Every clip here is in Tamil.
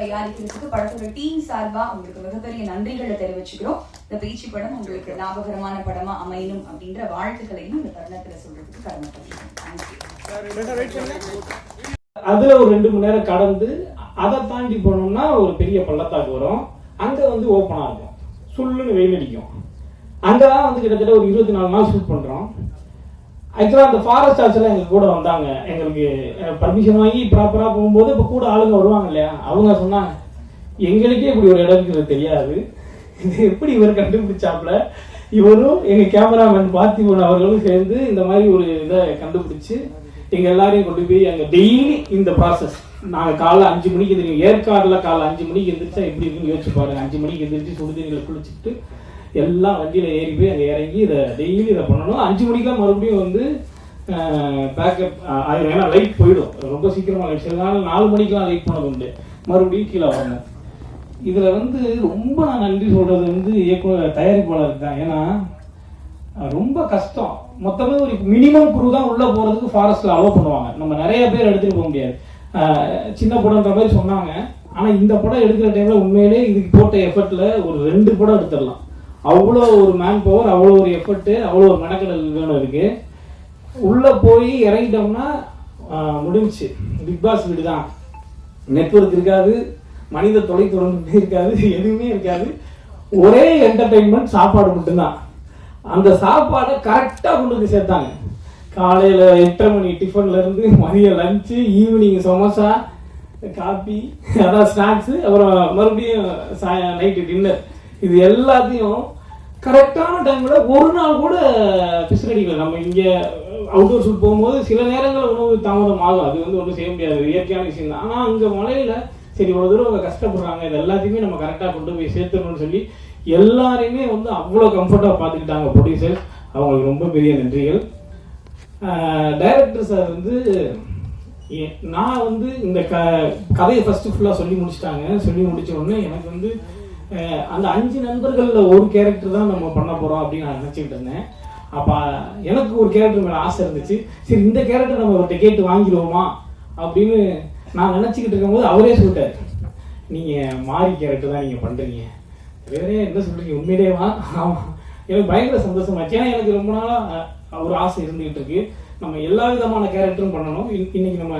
தயாரிக்கிறதுக்கு படத்தோட டீம் சார்பா உங்களுக்கு மிகப்பெரிய நன்றிகளை தெரிவிச்சுக்கிறோம். இந்த பேச்சு படம் உங்களுக்கு லாபகரமான படமா அமையணும் அப்படின்ற வாழ்த்துக்களையும் இந்த தருணத்துல சொல்றதுக்கு கடமைப்படுகிறேன் தேங்க்யூ அதுல ஒரு ரெண்டு மணி நேரம் கடந்து அதை தாண்டி போனோம்னா ஒரு பெரிய பள்ளத்தாக்கு வரும். அங்க வந்து ஓப்பனா இருக்கும். சுள்ளுன்னு வெயில் அடிக்கும். அங்கதான் வந்து கிட்டத்தட்ட ஒரு இருபத்தி நாலு நாள் ஷூட் பண்றோம். ஆக்சுவலாக அந்த ஃபாரஸ்ட் ஆர்ட்ஸ் எங்கள் கூட வந்தாங்க. எங்களுக்கு பர்மிஷன் வாங்கி ப்ராப்பராக போகும்போது இப்போ கூட ஆளுங்க வருவாங்க இல்லையா? அவங்க சொன்னாங்க எங்களுக்கே இப்படி ஒரு இடம் இருக்கிறது தெரியாது. இது எப்படி இவர் கண்டுபிடிச்சாப்ல இவரும் எங்கள் கேமராமேன் பார்த்திபன் அவர்களும் சேர்ந்து இந்த மாதிரி ஒரு இதை கண்டுபிடிச்சு எங்கள் எல்லாரையும் கொண்டு போய் அங்கே டெய்லி இந்த ப்ராசஸ் நாங்கள் காலைல அஞ்சு மணிக்கு எந்திரிக்கோம் ஏற்காடில் காலைல அஞ்சு மணிக்கு எந்திரிச்சா எப்படி இருக்குன்னு யோசிச்சு பாருங்க. அஞ்சு மணிக்கு எந்திரிச்சு சுடுதண்ணில குளிச்சுட்டு எல்லாம் வண்டியில் ஏறி போய் அங்கே இறங்கி இதை டெய்லி இதை பண்ணணும். அஞ்சு மணிக்கெல்லாம் மறுபடியும் வந்து பேக்கப் ஆயிரும். ஏன்னா லைட் போயிடும். ரொம்ப சீக்கிரமாக லைட் சில நாலு மணிக்கெல்லாம் லைட் போனது உண்டு. மறுபடியும் கீழே வரணும். இதில் வந்து ரொம்ப நான் நன்றி சொல்கிறது வந்து இயக்குனர் தயாரிப்பாளர் தான். ஏன்னா ரொம்ப கஷ்டம். மொத்தமே ஒரு மினிமம் குரூ தான் உள்ளே போகிறதுக்கு ஃபாரஸ்ட்டில் அலோவ் பண்ணுவாங்க. நம்ம நிறைய பேர் எடுத்துகிட்டு போக முடியாது. சின்ன படம்ன்ற மாதிரி சொன்னாங்க. ஆனால் இந்த படம் எடுக்கிற டைமில் உண்மையிலே இதுக்கு போட்ட எஃபர்ட்டில் ஒரு ரெண்டு படம் எடுத்துடலாம். அவ்வளோ ஒரு மேன் பவர் அவ்வளோ ஒரு எஃபர்ட்டு அவ்வளோ ஒரு மெனக்கடல் வேணும் இருக்கு உள்ள போய் இறங்கிட்டோம்னா அஹ் முடிஞ்சுச்சு. பிக் பாஸ் வீடு தான் நெட்ஒர்க் இருக்காது. மனித தொலைத்தொடர்பு இருக்காது. எதுவுமே இருக்காது. ஒரே என்டர்டைன்மெண்ட் சாப்பாடு மட்டும்தான். அந்த சாப்பாடை கரெக்டாக கொண்டு வந்து சேர்த்தாங்க. காலையில் எட்டரை மணி டிஃபன்ல இருந்து மதியம் லஞ்சு ஈவினிங் சமோசா காபி அதான் ஸ்நாக்ஸு அப்புறம் மறுபடியும் நைட்டு டின்னர் இது எல்லாத்தையும் கரெக்டான டைமில் ஒரு நாள் கூட பிசினடிக்கல நம்ம இங்கே அவுட்டோர் ஷூட் போகும்போது சில நேரங்கள் உணவு தாமதம் ஆகும். அது வந்து ஒன்றும் செய்ய முடியாது. இயற்கையான விஷயம் தான். ஆனால் அங்கே மலையில் சரி இவ்வளோ தூரம் அவங்க கஷ்டப்படுறாங்க. இது எல்லாத்தையுமே நம்ம கரெக்டாக கொண்டு போய் சேர்த்துக்கணும்னு சொல்லி எல்லாரையுமே வந்து அவ்வளோ கம்ஃபர்ட்டாக பார்த்துக்கிட்டாங்க ப்ரொடியூசர்ஸ் அவங்களுக்கு ரொம்ப பெரிய நன்றிகள். டைரக்டர் சார் வந்து நான் வந்து இந்த க கதையை ஃபஸ்ட்டு ஃபுல்லாக சொல்லி முடிச்சிட்டாங்க. சொல்லி முடித்த உடனே எனக்கு வந்து அந்த அஞ்சு நண்பர்களில் ஒரு கேரக்டர் தான் நம்ம பண்ண போகிறோம் அப்படின்னு நான் நினச்சிக்கிட்டு இருந்தேன். அப்போ எனக்கு ஒரு கேரக்டர் மேலே ஆசை இருந்துச்சு. சரி இந்த கேரக்டர் நம்ம அவர்கிட்ட கேட்டு வாங்கிடுவோமா? அப்படின்னு நான் நினச்சிக்கிட்டு இருக்கும்போது அவரே சொல்லிட்டார். நீங்கள் மாறி கேரக்டர் தான் நீங்கள் பண்ணுறீங்க வேறே என்ன சொல்கிறீங்க உண்மையிலேவா? ஆமாம் எனக்கு பயங்கர சந்தோஷமாச்சு ஏன்னா எனக்கு ரொம்ப நாளாக ஒரு ஆசை இருந்துகிட்டு இருக்கு. நம்ம எல்லா விதமான கேரக்டரும் பண்ணணும். இன்னைக்கு நம்ம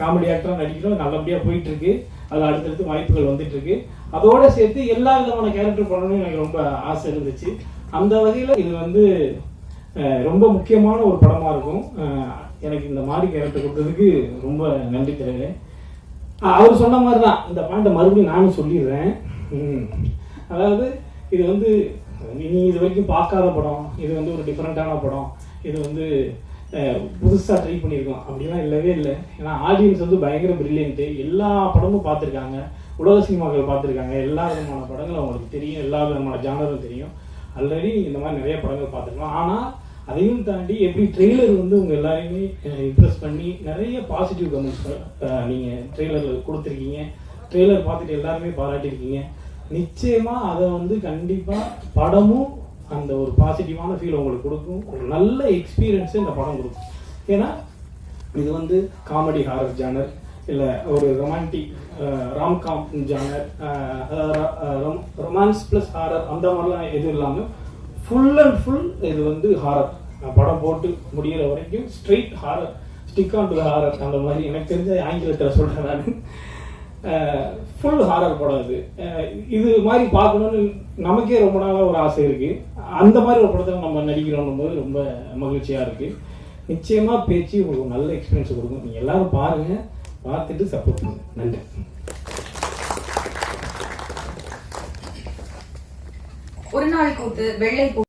காமெடி ஆக்டராக நடிக்கிறோம். நல்லபடியாக போயிட்டு அது அதில் அடுத்தடுத்து வாய்ப்புகள் வந்துட்டு இருக்கு அதோட சேர்த்து எல்லா விதமான கேரக்டர் பண்ணணும்னு எனக்கு ரொம்ப ஆசை இருந்துச்சு. அந்த வகையில் இது வந்து ரொம்ப முக்கியமான ஒரு படமாக இருக்கும். எனக்கு இந்த மாதிரி கேரக்டர் கொடுத்ததுக்கு ரொம்ப நன்றி தெரிவிக்கிறேன் அவர் சொன்ன மாதிரி தான் இந்த பாயிண்ட்டை மறுபடியும் நானும் சொல்லிடுறேன். ம். அதாவது இது வந்து நீ இது வரைக்கும் பார்க்காத படம். இது வந்து ஒரு டிஃப்ரெண்ட்டான படம். இது வந்து புதுசாக ட்ரை பண்ணியிருக்கோம். அப்படிலாம் இல்லவே இல்லை. ஏன்னா ஆடியன்ஸ் வந்து பயங்கர பிரில்லியன்ட்டு எல்லா படமும் பார்த்துருக்காங்க. உலக சினிமாக்கள் பார்த்துருக்காங்க. எல்லா விதமான படங்களும் அவங்களுக்கு தெரியும். எல்லா விதமான ஜானரும் தெரியும். ஆல்ரெடி இந்த மாதிரி நிறைய படங்கள் பார்த்துருக்கோம். ஆனால் அதையும் தாண்டி எப்படி ட்ரெய்லர் வந்து உங்கள் எல்லாரையுமே இம்ப்ரெஸ் பண்ணி நிறைய பாசிட்டிவ் கமெண்ட்ஸ் நீங்கள் ட்ரெய்லரில் கொடுத்துருக்கீங்க. ட்ரெய்லர் பார்த்துட்டு எல்லாருமே பாராட்டியிருக்கீங்க. நிச்சயமாக அதை வந்து கண்டிப்பாக படமும் அந்த ஒரு பாசிட்டிவான ஃபீல் உங்களுக்கு கொடுக்கும். ஒரு நல்ல எக்ஸ்பீரியன்ஸு இந்த படம் கொடுக்கும். ஏன்னா இது வந்து காமெடி ஹாரர் ஜானர் இல்லை ஒரு romantic romcom genre romance plus horror அந்த மாதிரிலாம் எதுவும் இல்லாமல் ஃபுல் அண்ட் ஃபுல் இது வந்து ஹாரர் படம் போட்டு முடியிற வரைக்கும் straight horror stick on to horror அந்த மாதிரி. எனக்கு தெரிஞ்ச ஆங்கிலத்தில் சொல்கிறேன் நான். ஃபுல் ஹாரர் படம் இது இது மாதிரி பார்க்கணும்னு நமக்கே ரொம்ப நாளாக ஒரு ஆசை இருக்கு. அந்த மாதிரி ஒரு படத்தில் நம்ம நடிக்கிறோம் போது ரொம்ப மகிழ்ச்சியாக இருக்கு. நிச்சயமா பேச்சு உங்களுக்கு ஒரு நல்ல எக்ஸ்பீரியன்ஸ் கொடுக்கும். நீங்க எல்லாரும் பாருங்க. பார்த்துட்டு சப்போர்ட் பண்ணுங்க. நன்றி. ஒரு நாள் கூத்து வெள்ளை